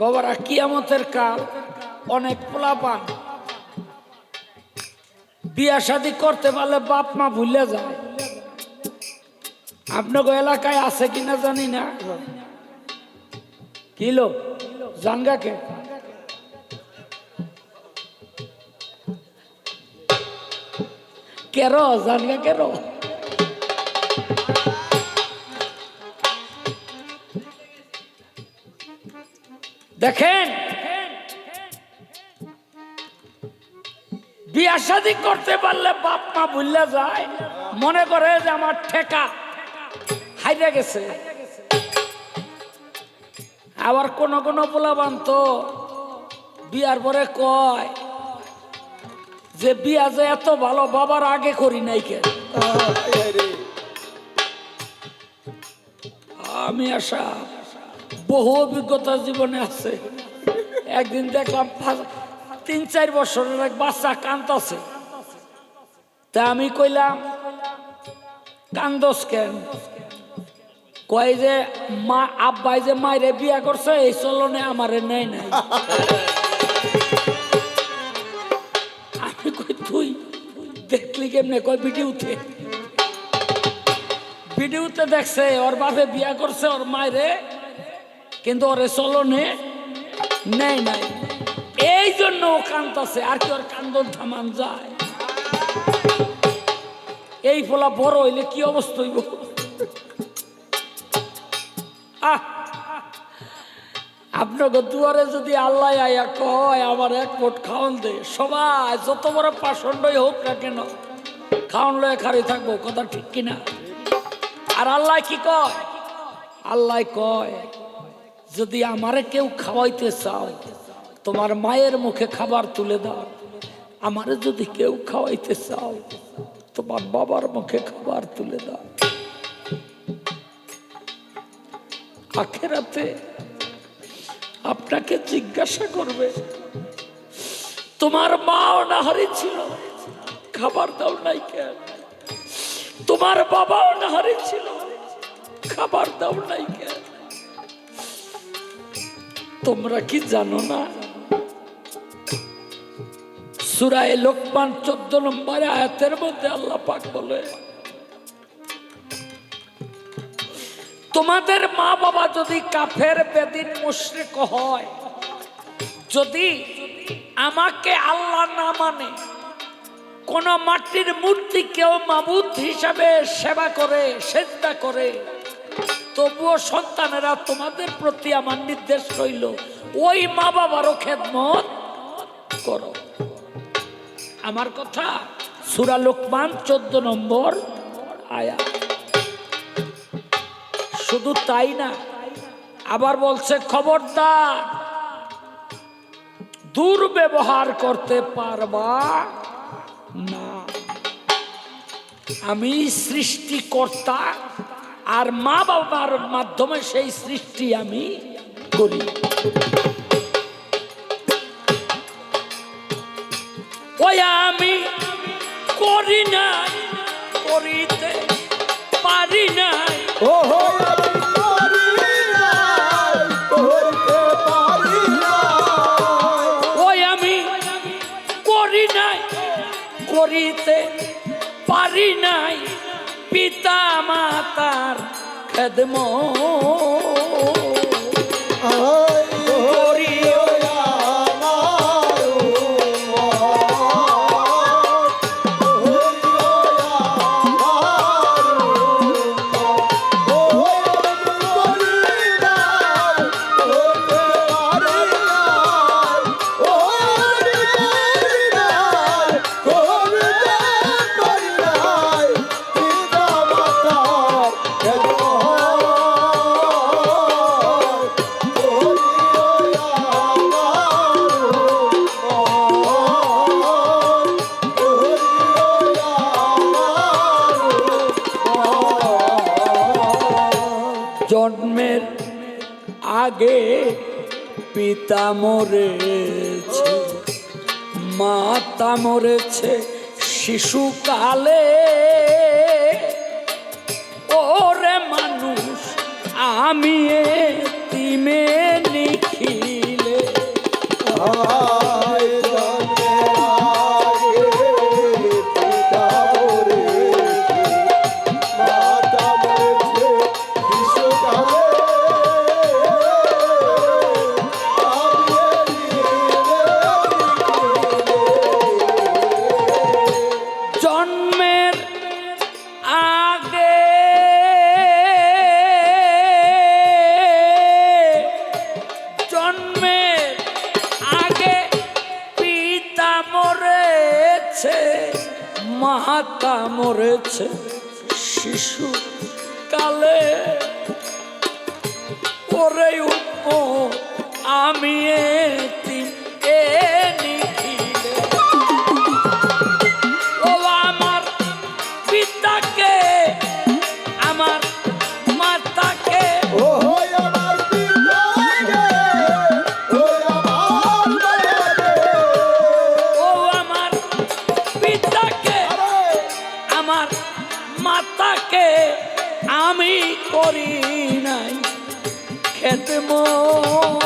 বাবারা, কিয়ামতের কাল অনেক পোলাপান বিয়া শাদি করতে পারলে বাপ মা ভুলে যায়। আপনার এলাকায় আছে কিনা জানি না। কিলো জানগাকে কেরো, জানগা কেরো? দেখেন বিয়া শাদি করতে পারলে বাপ মা ভুললে যায়। মনে করে যে আমার ঠেকা হাইরে গেছে। আবার কোন কোন পোলাবান তো বিয়ার পরে কয় যে বিয়া যে এত ভালো বাবার আগে করি নাই কে? আমি আশা বহু অভিজ্ঞতা জীবনে আছে। একদিন দেখলাম তিন, চার বছরের এক বাচ্চা কান্দছে তা আমি কইলাম, কান্দস কেন? কয় যে, মা, আব্বাই যে মায়েরে বিয়া করছে, এই চলনে আমারে নেয় নাই। আমি কই, তুই দেখলি কেমনে? কয় ভিডিওতে ভিডিওতে দেখছে, ওর বাপে বিয়া করছে, ওর মায়েরে কিন্তু ওরে চলনে নেয় নাই এই জন্য ও কান্দছে, আর কি ওর কান্দন থামান যায়। এই ফলা বড় হইলে কি অবস্থা হইব? আহ! আপনাকে দুয়ারে যদি আল্লাহ আয়া কয়, আমার এক পোট খাওয়ান দে। সবাই, যত বড় পাষণ্ডই হোক না কেন, খাওয়ান লয়ে খারি থাকব, কথা ঠিক কিনা? আর আল্লাহ কি কয়? আল্লাহ কয় যদি আমারে কেউ খাওয়াইতে চাও তোমার মায়ের মুখে খাবার তুলে দাও। আমারে যদি কেউ খাওয়াইতে চাও তোমার বাবার মুখে খাবার তুলে দাও। আখেরাতে আপনাকে জিজ্ঞাসা করবে, তোমার মা অনাহারি ছিল, খাবার দাও নাই কেন? তোমার বাবা অনাহারি ছিল, খাবার দাও নাই কেন? তোমরা কি জানো না? সুরায় লোকমান চোদ্দ নম্বরে আয়াতের মধ্যে আল্লাহ পাক বলে, তোমাদের মা বাবা যদি কাফের, বেদিন, মুশরিক হয়, যদি আমাকে আল্লাহ না মানে কোন মাটির মূর্তি কেউ মাবুদ হিসাবে সেবা করে, সেজদা করে তবুও সন্তানেরা তোমাদের প্রতি আমার নির্দেশ রইল। ওই মা বাবারও খেদমত করো। আমার কথা সুরা লোকমান চোদ্দ নম্বর আয়া। শুধু তাই না, আবার বলছে, খবরদার, দুর্ব্যবহার করতে পারবা না। আমি সৃষ্টিকর্তা আর মা বাবার মাধ্যমে সেই সৃষ্টি আমি করি। আমি করি না করিতে পারি নাই। ও খেদম আগে পিতা মরেছে মাতা মরেছে শিশুকালে। ওরে মানুষ আমি তিমে নিখিলে। আ মাতা মরেছে শিশু কালে। ওরে উপ আমি oh.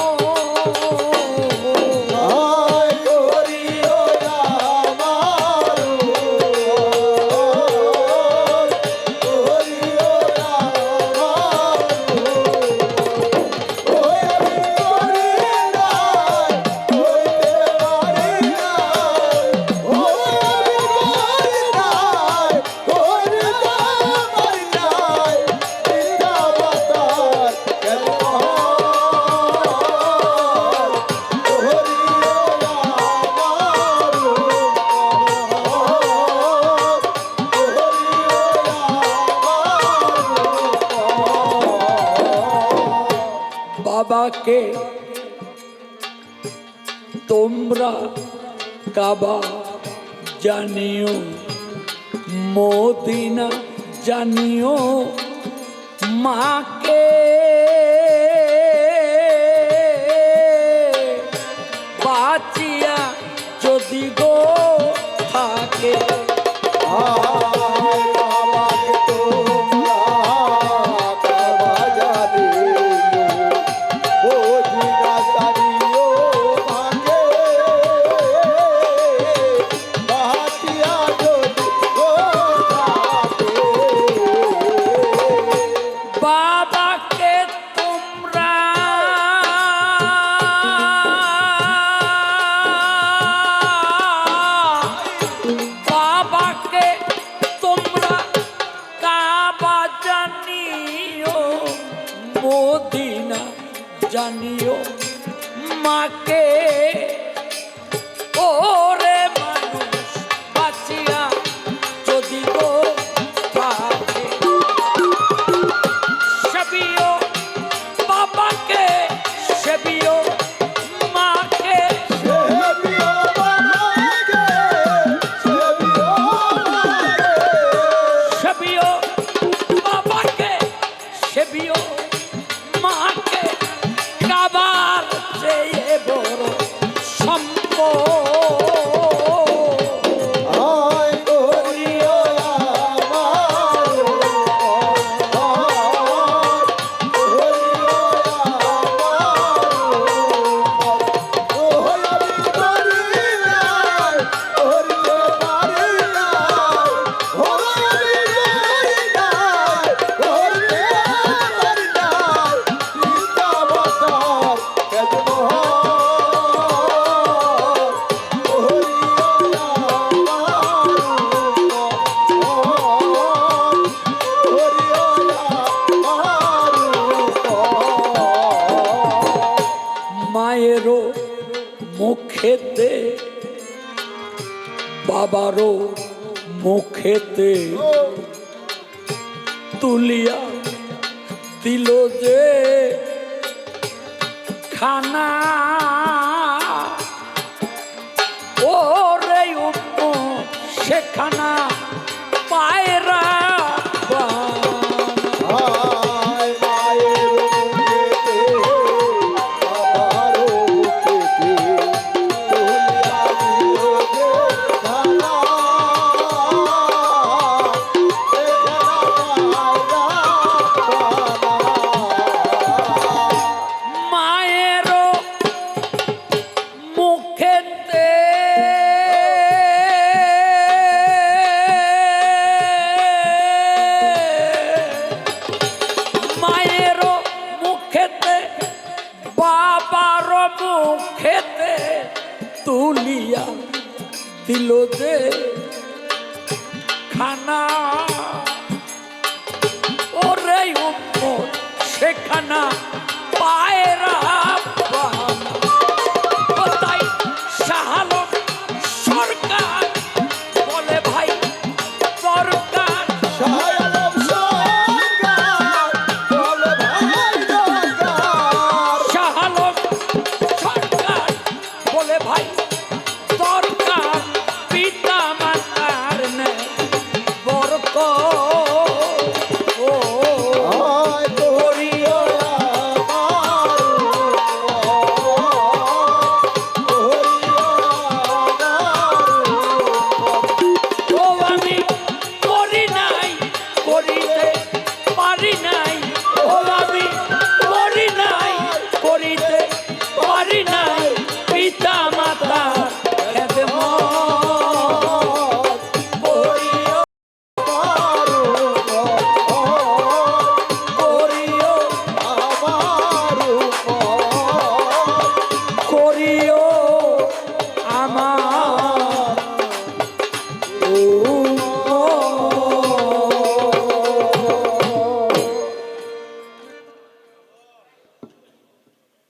কাবাকে তোমরা কাবা জানিও মোদিনা জানিও মাকে বাঁচি সেবিও মাঠ মুখেতে বাবারও মুখেতে তুলিয়া দিল যে খানা। ও রে সেখানা গুলিয়া দিল যে খানা। ওরে সেখানা